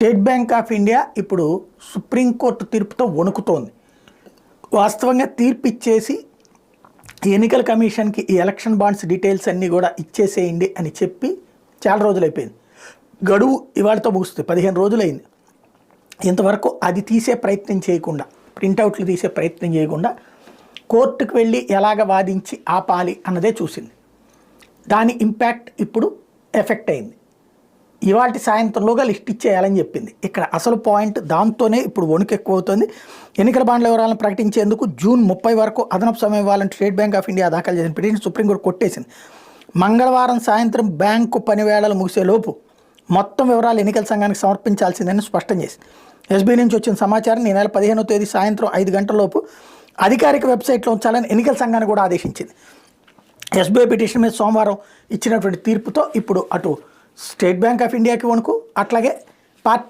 State Bank of India ఇప్పుడు supreme court తీర్పుతో వణుకుతోంది. వాస్తవంగా తీర్పు ఇచ్చేసి ఎన్నికల కమిషన్కి ఈ ఎలక్షన్ బాండ్స్ డీటెయిల్స్ అన్నీ కూడా ఇచ్చేసేయండి అని చెప్పి చాలా రోజులు అయిపోయింది గడువు ఇవాళతో ముగుస్తుంది పదిహేను రోజులైంది. ఇంతవరకు అది తీసే ప్రయత్నం చేయకుండా ప్రింటౌట్లు తీసే ప్రయత్నం చేయకుండా కోర్టుకు వెళ్ళి ఎలాగ వాదించి ఆపాలి అన్నదే చూసింది. దాని ఇంపాక్ట్ ఇప్పుడు ఎఫెక్ట్ అయింది. ఇవాటి సాయంత్రంలోగా లిస్ట్ ఇచ్చేయాలని చెప్పింది. ఇక్కడ అసలు పాయింట్ దాంతోనే ఇప్పుడు వణుకు ఎక్కువ అవుతుంది ఎన్నికల బాండ్ల వివరాలను ప్రకటించేందుకు జూన్ ముప్పై వరకు అదనపు సమయం ఇవ్వాలని స్టేట్ బ్యాంక్ ఆఫ్ ఇండియా దాఖలు చేసిన పిటిషన్ సుప్రీంకోర్టు కొట్టేసింది. మంగళవారం సాయంత్రం బ్యాంకు పనివేళలు ముగిసేలోపు మొత్తం వివరాలు ఎన్నికల సంఘానికి సమర్పించాల్సిందని స్పష్టం చేసింది. ఎస్బీ నుంచి వచ్చిన సమాచారం ఈ నెల పదిహేనో తేదీ సాయంత్రం ఐదు గంటలలోపు అధికారిక వెబ్సైట్లో ఉంచాలని ఎన్నికల సంఘాన్ని కూడా ఆదేశించింది. ఎస్బీఐ పిటిషన్ మీద సోమవారం ఇచ్చినటువంటి తీర్పుతో ఇప్పుడు అటు స్టేట్ బ్యాంక్ ఆఫ్ ఇండియాకి వణుకు. అట్లాగే పార్టీ